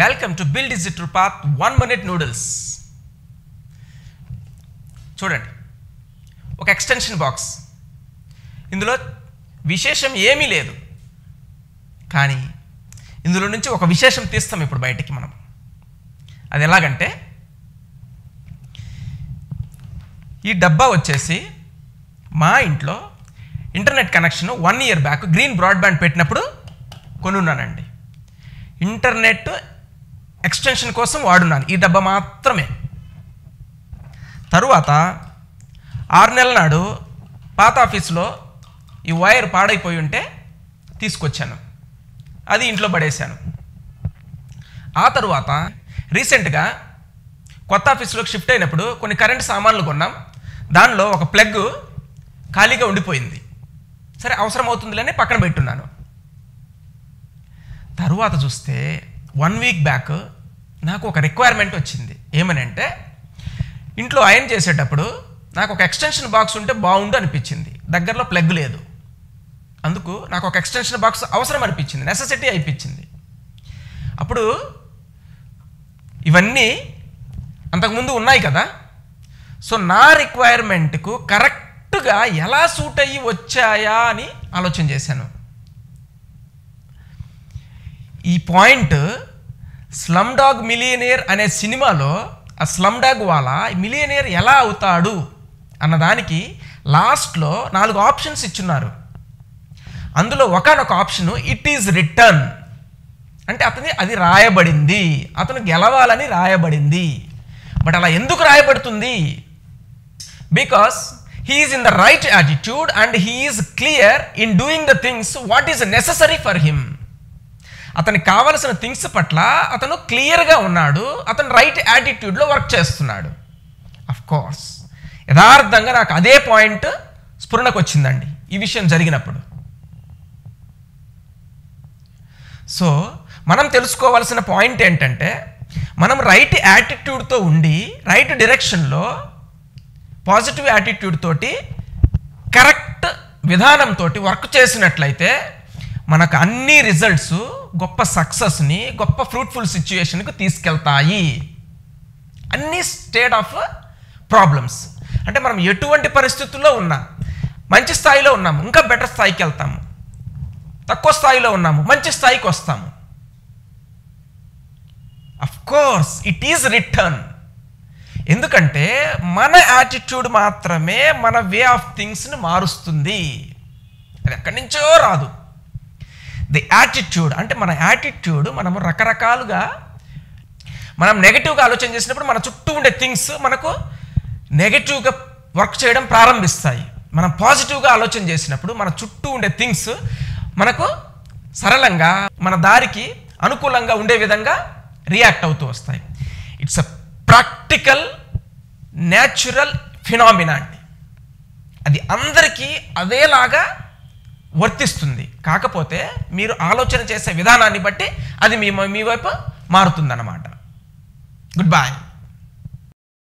Welcome to build is it path one minute noodles చూడండి. ఒక extension box ఇందులో విశేషం ఏమీ లేదు. కానీ ఇందులో నుంచి ఒక విశేషం తీస్తాం ఇప్పుడు బయటికి మనం. అది ఎలాగంటే ఈ డబ్బా వచ్చేసి మా ఇంట్లో internet connection one year back green broadband పెట్టినప్పుడు కొనున్నానండి. ఇంటర్నెట్ ఎక్స్టెన్షన్ కోసం వాడున్నాను. ఈ డబ్బా మాత్రమే. తరువాత ఆరు నెలల నాడు పాత ఆఫీస్లో ఈ వైర్ పాడైపోయి ఉంటే తీసుకొచ్చాను. అది ఇంట్లో పడేశాను. ఆ తరువాత రీసెంట్గా కొత్త ఆఫీస్లోకి షిఫ్ట్ అయినప్పుడు కొన్ని కరెంట్ సామాన్లు కొన్నాం. దానిలో ఒక ప్లగ్ ఖాళీగా ఉండిపోయింది. సరే అవసరం అవుతుందిలేని పక్కన పెట్టున్నాను. తరువాత చూస్తే వన్ వీక్ బ్యాక్ నాకు ఒక రిక్వైర్మెంట్ వచ్చింది. ఏమని అంటే ఇంట్లో అయన్ చేసేటప్పుడు నాకు ఒక ఎక్స్టెన్షన్ బాక్స్ ఉంటే బాగుండు అనిపించింది. దగ్గరలో ప్లగ్ లేదు. అందుకు నాకు ఒక ఎక్స్టెన్షన్ బాక్స్ అవసరం అనిపించింది. నెససిటీ అయిపించింది. అప్పుడు ఇవన్నీ అంతకుముందు ఉన్నాయి కదా. సో నా రిక్వైర్మెంట్కు కరెక్ట్గా ఎలా సూట్ అయ్యి వచ్చాయా అని ఆలోచన చేశాను. ఈ పాయింట్ స్లమ్ డాగ్ మిలియనేర్ అనే సినిమాలో ఆ స్లమ్ డాగ్ వాళ్ళ మిలియనేర్ ఎలా అవుతాడు అన్నదానికి లాస్ట్లో నాలుగు ఆప్షన్స్ ఇచ్చున్నారు. అందులో ఒకనొక ఆప్షన్ ఇట్ ఈజ్ రిటర్న్ అంటే అతని అది రాయబడింది. అతను గెలవాలని రాయబడింది. బట్ అలా ఎందుకు రాయబడుతుంది? Because he's in the right attitude and he's clear in doing the things what is necessary for him అతనికి కావలసిన థింగ్స్ పట్ల అతను క్లియర్గా ఉన్నాడు అతను రైట్ యాటిట్యూడ్లో వర్క్ చేస్తున్నాడు. అఫ్ కోర్స్ యథార్థంగా నాకు అదే పాయింట్ స్ఫురణకు వచ్చిందండి ఈ విషయం జరిగినప్పుడు. సో మనం తెలుసుకోవాల్సిన పాయింట్ ఏంటంటే మనం రైట్ యాటిట్యూడ్తో ఉండి రైట్ డైరెక్షన్లో పాజిటివ్ యాటిట్యూడ్ తోటి కరెక్ట్ విధానంతో వర్క్ చేసినట్లయితే మనకు అన్ని రిజల్ట్స్ గొప్ప సక్సెస్ని గొప్ప ఫ్రూట్ఫుల్ సిచ్యుయేషన్కి తీసుకెళ్తాయి. అన్ని స్టేట్ ఆఫ్ ప్రాబ్లమ్స్ అంటే మనం ఎటువంటి పరిస్థితుల్లో ఉన్నా మంచి స్థాయిలో ఉన్నాము ఇంకా బెటర్ స్థాయికి వెళ్తాము. తక్కువ స్థాయిలో ఉన్నాము మంచి స్థాయికి వస్తాము. Of course it is return ఎందుకంటే మన యాటిట్యూడ్ మాత్రమే మన వే ఆఫ్ థింగ్స్ని మారుస్తుంది. అది ఎక్కడి నుంచో రాదు. ది యాటిట్యూడ్ అంటే మన యాటిట్యూడ్ మనము రకరకాలుగా మనం నెగటివ్గా ఆలోచన చేసినప్పుడు మన చుట్టూ ఉండే థింగ్స్ మనకు నెగటివ్గా వర్క్ చేయడం ప్రారంభిస్తాయి. మనం పాజిటివ్గా ఆలోచన చేసినప్పుడు మన చుట్టూ ఉండే థింగ్స్ మనకు సరళంగా మన దారికి అనుకూలంగా ఉండే విధంగా రియాక్ట్ అవుతూ వస్తాయి. It's a practical natural phenomena అండి అది అందరికీ అదేలాగా వర్తిస్తుంది. కాకపోతే మీరు ఆలోచన చేసే విధానాన్ని బట్టి అది మీ మీ వైపు మారుతుందన్నమాట. Good bye